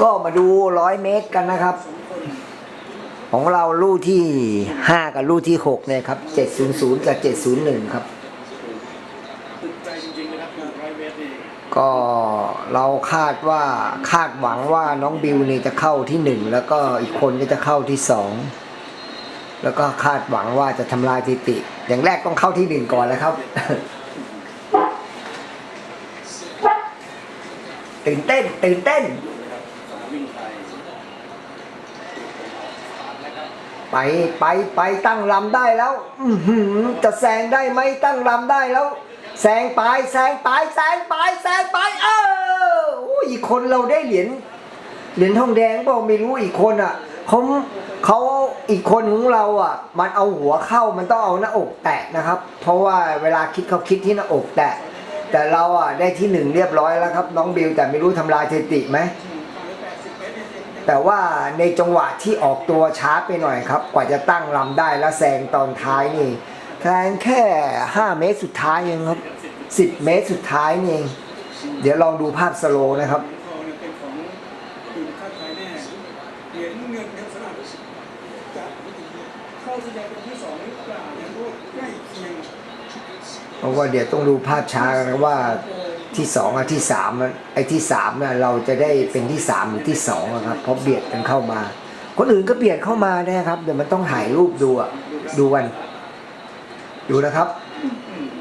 ก็มาดูร้อยเมตรกันนะครับ ของเราลู่ที่ห้ากับลู่ที่หกเนี่ยครับเจ็ดศูนย์ศูนย์กับเจ็ดศูนย์หนึ่งครับ ก็เราคาดว่าคาดหวังว่าน้องบิวนี่จะเข้าที่หนึ่งแล้วก็อีกคนก็จะเข้าที่สองแล้วก็คาดหวังว่าจะทำลายสถิติ อย่างแรกต้องเข้าที่หนึ่งก่อนแล้วครับตื่นเต้นตื่นเต้น วิ่งไทยไปไปไปตั้งลำได้แล้ว อืจะแซงได้ไหมตั้งลำได้แล้ว แซงไปแซงไปแซงไปแซงไป เอออีกคนเราได้เหรียญเหรียญทองแดงบอกไม่รู้อีกคนอะเขาเขาอีกคนของเราอะ มันเอาหัวเข้ามันต้องเอาหน้าอกแตะนะครับ เพราะว่าเวลาคิดเขาคิดที่หน้าอกแตะแต่เราอะได้ที่หนึ่งเรียบร้อยแล้วครับ น้องบิวแต่ไม่รู้ทำลายสถิติไหม แต่ว่าในจังหวะที่ออกตัวช้าไปหน่อยครับ กว่าจะตั้งลำได้แล้วแซงตอนท้ายนี่แซงแค่ 5 เมตรสุดท้ายเองครับ 10 เมตรสุดท้ายนี่เองเดี๋ยวลองดูภาพสโลนะครับเนี่ยเป็นของทีมชาติไทยแน่เหรียญเงินครับสำหรับจะเข้าที่จะเป็นที่สองหรือเปล่าเนี่ยก็ใกล้เคียงเพราะว่าเดี๋ยวต้องดูภาพช้ากันนะว่า ที่สองกับที่สามไอ้ที่สามเนี่ยเราจะได้เป็นที่สามหรือที่สองครับเพราะเบียดกันเข้ามา คนอื่นก็เบียดเข้ามานะครับเดี๋ยวมันต้องถ่ายรูปดูอะดูกันดูนะครับ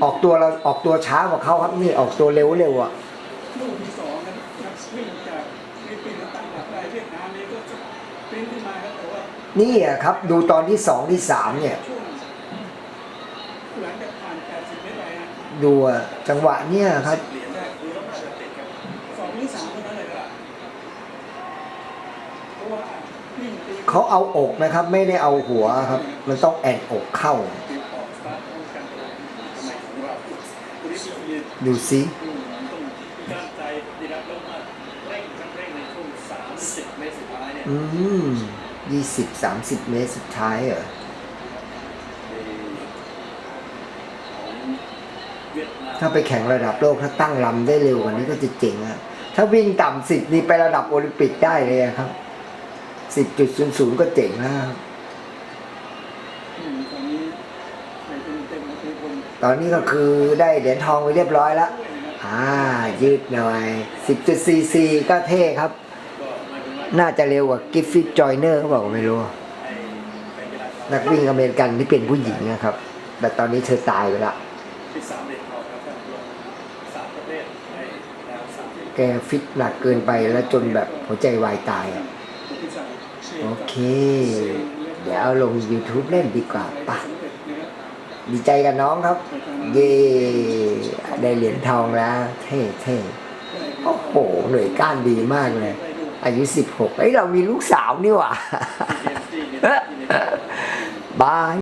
ออกตัวเราออกตัวช้ากว่าเขาครับนี่ออกตัวเร็วเร็วๆอะลูกที่สองครับนักวิ่งจากฟิลิปปินส์ตั้งหลักได้เวียดนามนี่ก็จะเป็นขึ้นมาครับแต่ว่านี่อะครับ ดูตอนที่สองที่สามเนี่ยดูจังหวะเนี่ยครับ เขาเอาอกนะครับ ไม่ได้เอาหัวครับ มันต้องแอนอกเข้า ดูสิอืมยี่สิบสามสิบเมตรสุดท้ายเหรอถ้าไปแข่งระดับโลกถ้าตั้งลำได้เร็วกว่านี้ก็จะเจ๋งอะถ้าวิ่งต่ำสิบนี่ไประดับโอลิมปิกได้เลยครับ สิบจุดศูนย์ศูนย์ก็เจ๋งแล้วครับตอนนี้ในเต็มเต็มๆคือนนี้ก็คือได้เหรียญทองไปเรียบร้อยแล้ว อ่า ยืดหน่อยสิบจุดสี่สี่ก็เท่ครับ น่าจะเร็วกว่ากิฟฟิตจอยเนอร์เขาบอกไม่รู้ นักวิ่งอเมริกันที่เป็นผู้หญิงนะครับ แต่ตอนนี้เธอตายไปแล้วที่สามเหรียญทองครับท่านผู้ชมสามประแกฟิตหนักเกินไปแล้วจนแบบหัวใจวายตายอะคนที่สามชษ โอเค เดี๋ยวเอาลง YouTube เล่นดีกว่าปะสำเร็จนะดีใจกับน้องครับ เย่ได้เหรียญทองแล้ว เท่เท่โอ้โห หน่วยก้านดีมากเลย อายุ 16เอ้ย เรามีลูกสาวนี่หว่าบาย